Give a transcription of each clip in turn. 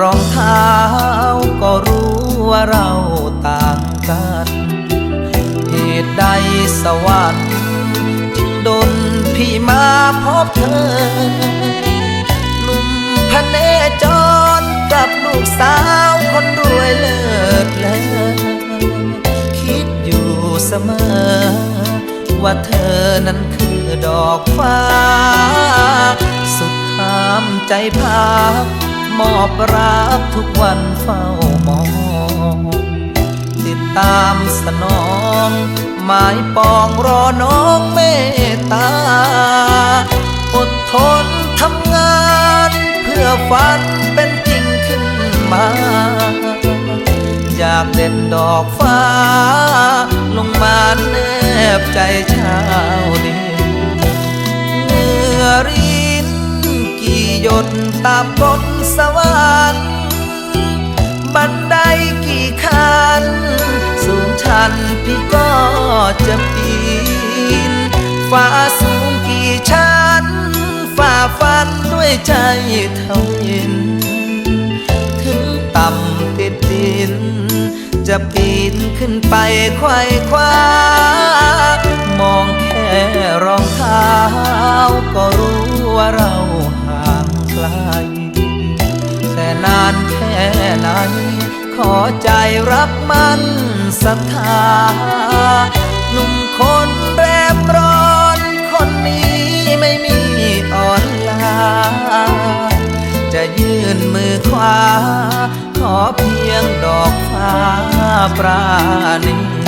รองเท้าก็รู้ว่าเราต่างกันเหตุใดสวรรค์ดนพี่มาพบเธอ หนุ่มพเนจรกับลูกสาวคนรวยเลิศเลอคิดอยู่เสมอ ว่าเธอนั้นคือดอกฟ้า สุดห้ามใจพัก มอบรักทุกวันเฝ้ามอง ติดตามสนอง หมายปองรอน้องเมตตา อดทนทำงาน เพื่อฝันเป็นจริงขึ้นมา อยากเด็ดดอกฟ้า ลงมาแนบใจชาวดินเหงื่อรินกี่หยด ตามกฎสวรรค์บันไดกี่ขั้น สูงชันพี่ก็จะปีนฟ้าสูงกี่ชั้น ฝ่าฟันด้วยใจเท่ายินถึงต่ำติดดิน จะปีนขึ้นไปไขว้คว้า นานแค่ไหน ขอใจรับมันศรัทธาหนุ่มคนแรบร้อนคนนี้ไม่มีอ่อนลา จะยื่นมือขวาขอเพียงดอกฟ้าปราณี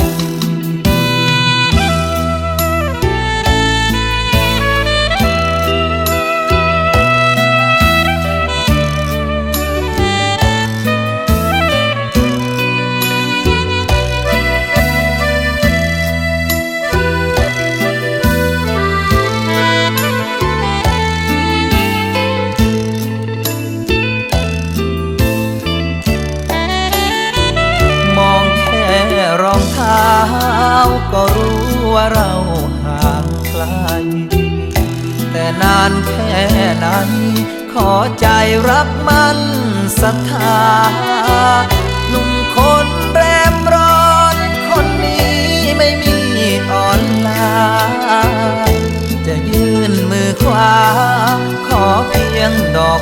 ช้าก็รู้ว่าเราห่างไกล แต่นานแค่ไหนขอใจรับมันศรัทธาหนุ่มคนแรมร้อนคนนี้ไม่มีอ่อนลา จะยื่นมือขวาขอเพียงดอก